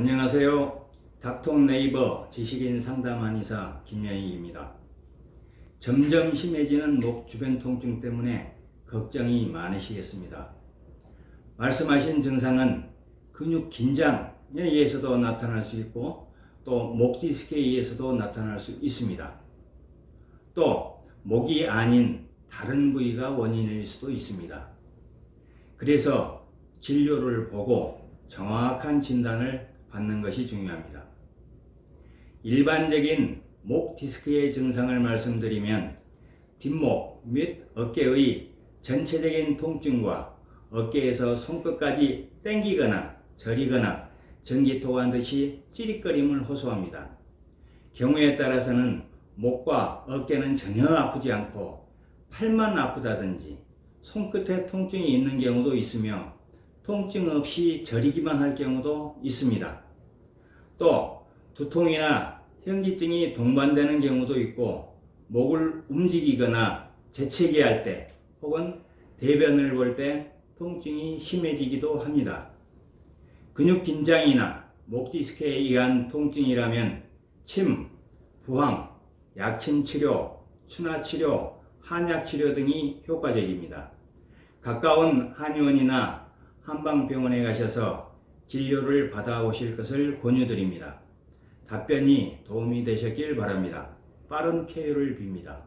안녕하세요. 닥통 네이버 지식인 상담 한의사 김영희입니다. 점점 심해지는 목 주변 통증 때문에 걱정이 많으시겠습니다. 말씀하신 증상은 근육 긴장에 의해서도 나타날 수 있고 또 목 디스크에 의해서도 나타날 수 있습니다. 또 목이 아닌 다른 부위가 원인일 수도 있습니다. 그래서 진료를 보고 정확한 진단을 받는 것이 중요합니다. 일반적인 목 디스크의 증상을 말씀드리면 뒷목 및 어깨의 전체적인 통증과 어깨에서 손끝까지 땡기거나 저리거나 전기토가 듯이 찌릿거림을 호소합니다. 경우에 따라서는 목과 어깨는 전혀 아프지 않고 팔만 아프다든지 손끝에 통증이 있는 경우도 있으며 통증 없이 저리기만 할 경우도 있습니다. 또 두통이나 현기증이 동반되는 경우도 있고 목을 움직이거나 재채기 할 때 혹은 대변을 볼 때 통증이 심해지기도 합니다. 근육 긴장이나 목 디스크에 의한 통증이라면 침, 부항, 약침 치료, 순화 치료, 한약 치료 등이 효과적입니다. 가까운 한의원이나 한방병원에 가셔서 진료를 받아오실 것을 권유드립니다. 답변이 도움이 되셨길 바랍니다. 빠른 쾌유를 빕니다.